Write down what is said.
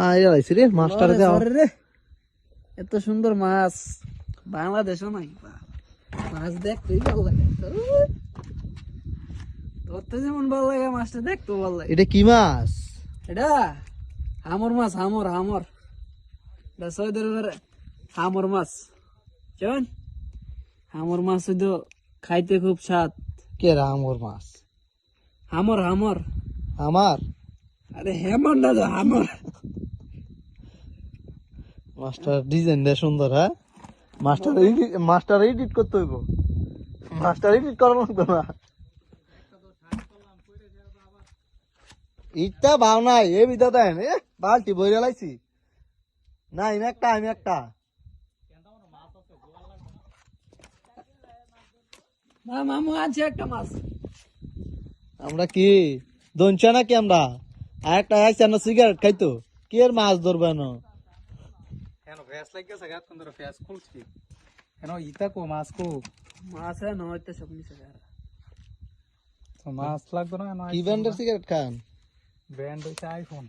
আইরা লাইছি রে দাও রে। এত সুন্দর মাছ। বাংলাদেশও নাই। মাছ দেখতেই ভালো লাগে। ধরতে যেমন ভালো লাগে মাছটা দেখতেও ভালো লাগে। এটা কি মাছ? এটা হামর মাছ হামর হামর। এটা সৌদি আরবের হামর মাছ। কেমন? হামর মাছ হইতো খাইতে খুব স্বাদ। কে রামর মাছ? হামর হামর। আমার আরে হেমর না তো হামর। মাস্টার ডিজাইন দে সুন্দর হ্যাঁ? মাস্টার মাস্টার এডিট করতে হইব। মাস্টার এডিট করা লাগতো না। ইটা ভাও নাই এ বিদা দেন। এ বালতি বইরে লাইছি। না আমি একটা আমি একটা। না মামু আছে একটা মাছ। আমরা কি দনছা নাকি আমরা? আর একটা আইসি সিগারেট খাইতো। কি এর মাছ ধরবে না কেন ফ্যাস লাগিয়েছে গাত কোন ফ্যাস খুলছি কেন ইতা কো মাছ কো মাছ হ্যাঁ নয়তো সব নিচে তো মাছ লাগবে না কি ব্যান্ডের সিগারেট খান ব্র্যান্ড হচ্ছে আইফোন